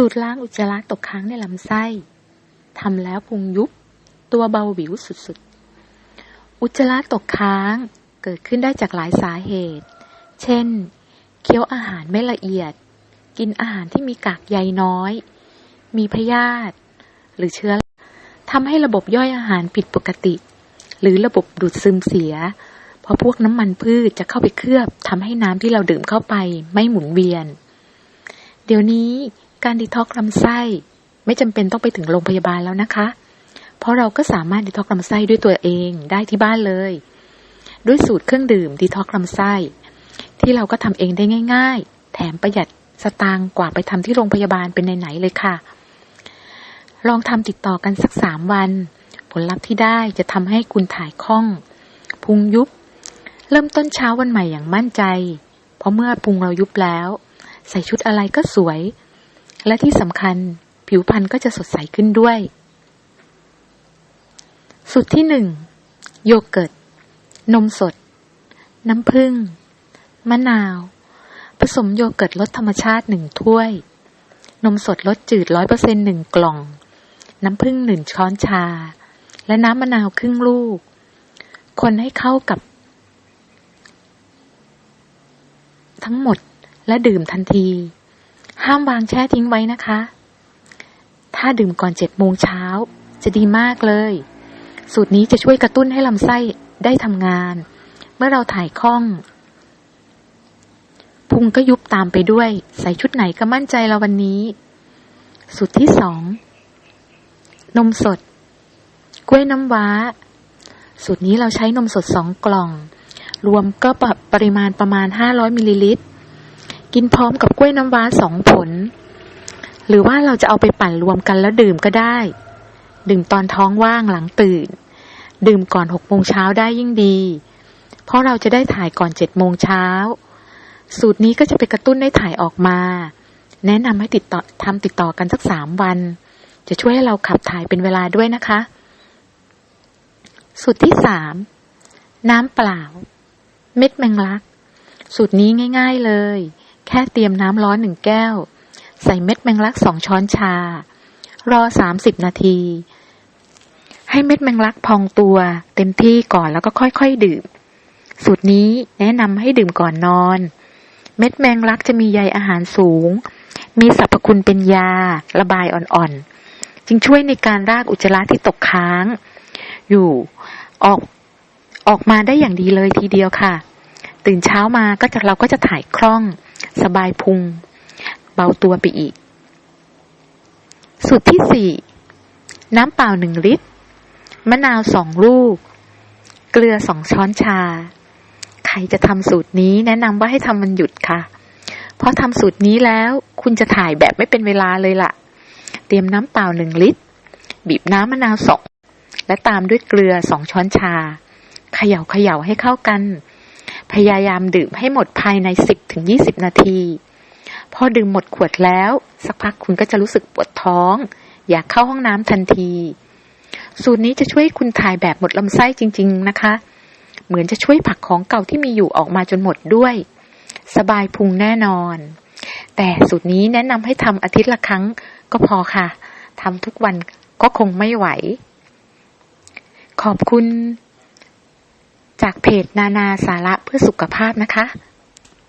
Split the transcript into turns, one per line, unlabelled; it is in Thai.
สูตรล้างอุจจาระตกค้างในลำไส้ทำแล้วพุงยุบ ตัวเบาหวิวสุดๆ อุจจาระตกค้างเกิดขึ้นได้จากหลายสาเหตุ เช่น เคี้ยวอาหารไม่ละเอียด กินอาหารที่มีกากใยน้อย มีพยาธิหรือเชื้อทำให้ระบบย่อยอาหารผิดปกติ หรือระบบดูดซึมเสีย เพราะพวกน้ำมันพืชจะเข้าไปเคลือบทำให้น้ำที่เราดื่มเข้าไปไม่หมุนเวียน เดี๋ยวนี้ การดีท็อกซ์ลำไส้ ไม่จำเป็นต้องไปถึงโรงพยาบาลแล้วนะคะ เพราะเราก็สามารถดีท็อกซ์ลำไส้ด้วยตัวเองได้ที่บ้านเลย ด้วยสูตรเครื่องดื่มดีท็อกซ์ลำไส้ ที่เราก็ทำเองได้ง่าย ๆ แถมประหยัดสตางค์กว่าไปทำที่โรงพยาบาลเป็นไหนๆเลยค่ะ ลองทำติดต่อกันสักสามวัน ผลลัพธ์ที่ได้จะทำให้คุณถ่ายคล่อง พุงยุบ เริ่มต้นเช้าวันใหม่อย่างมั่นใจ เพราะเมื่อพุงเรายุบแล้ว ใส่ชุดอะไรก็สวย และที่สำคัญผิวพรรณก็จะสดใสขึ้นด้วย สูตรที่หนึ่งโยเกิร์ต นมสด น้ำผึ้ง มะนาว ผสมโยเกิร์ตรสธรรมชาติหนึ่งถ้วย นมสดรสจืดร้อยเปอร์เซ็นต์หนึ่งกล่อง น้ำผึ้งหนึ่งช้อนชา และน้ำมะนาวครึ่งลูก คนให้เข้ากับ ทั้งหมดและดื่มทันที ห้ามวางแช่ทิ้งไว้นะคะ ถ้าดื่มก่อนเจ็ดโมงเช้า จะดีมากเลย สูตรนี้จะช่วยกระตุ้นให้ลำไส้ได้ทำงาน เมื่อเราถ่ายคล่อง พุงก็ยุบตามไปด้วย ใส่ชุดไหนก็มั่นใจเราวันนี้ สูตรที่สองนมสด กล้วยน้ำว้า สูตรนี้เราใช้นมสดสองกล่อง รวมก็ปปริมาณประมาณ 500มิลลิลิตร กินพร้อมกับกล้วยน้ำว้าสองผล หรือว่าเราจะเอาไปปั่นรวมกันแล้วดื่มก็ได้ ดื่มตอนท้องว่างหลังตื่น ดื่มก่อนหกโมงเช้าได้ยิ่งดี เพราะเราจะได้ถ่ายก่อนเจ็ดโมงเช้า สูตรนี้ก็จะไปกระตุ้นให้ถ่ายออกมา แนะนำให้ติดต่อทำติดต่อกันสักสามวัน จะช่วยให้เราขับถ่ายเป็นเวลาด้วยนะคะ สูตรที่สามน้ำเปล่า เม็ดแมงลัก สูตรนี้ง่าย ๆเลย แค่เตรียมน้ำร้อนหนึ่งแก้ว ใส่เม็ดแมงลักสองช้อนชา รอสามสิบนาที ให้เม็ดแมงลักพองตัว เต็มที่ก่อนแล้วก็ค่อยๆดื่ม สูตรนี้แนะนำให้ดื่มก่อนนอน เม็ดแมงลักจะมีใยอาหารสูง มีสรรพคุณเป็นยา ระบายอ่อนๆ จึงช่วยในการรากอุจจาระที่ตกค้าง อยู่ออกออกมาได้อย่างดีเลยทีเดียวค่ะ ตื่นเช้ามาก็จะเราก็จะถ่ายคล่อง สบายพุง เบาตัวไปอีก สูตรที่สี่น้ำเปล่าหนึ่งลิตร มะนาวสองลูก เกลือสองช้อนชา ใครจะทำสูตรนี้แนะนำว่าให้ทำมันหยุดค่ะ เพราะทำสูตรนี้แล้วคุณจะถ่ายแบบไม่เป็นเวลาเลยล่ะ เตรียมน้ำเปล่าหนึ่งลิตร บีบน้ำมะนาวสองและตามด้วยเกลือสองช้อนชา เขย่าเขย่าให้เข้ากัน พยายามดื่มให้หมดภายใน 10ถึง20 นาที พอดื่มหมดขวดแล้ว สักพักคุณก็จะรู้สึกปวดท้อง อยากเข้าห้องน้ำทันที สูตรนี้จะช่วยคุณถ่ายแบบหมดลำไส้จริง ๆ นะคะ เหมือนจะช่วยผลักของเก่าที่มีอยู่ออกมาจนหมดด้วย สบายพุงแน่นอน แต่สูตรนี้แนะนำให้ทำอาทิตย์ละครั้งก็พอค่ะทำทุกวันก็คงไม่ไหว ขอบคุณ จากเพจนานาสาระเพื่อสุขภาพนะคะ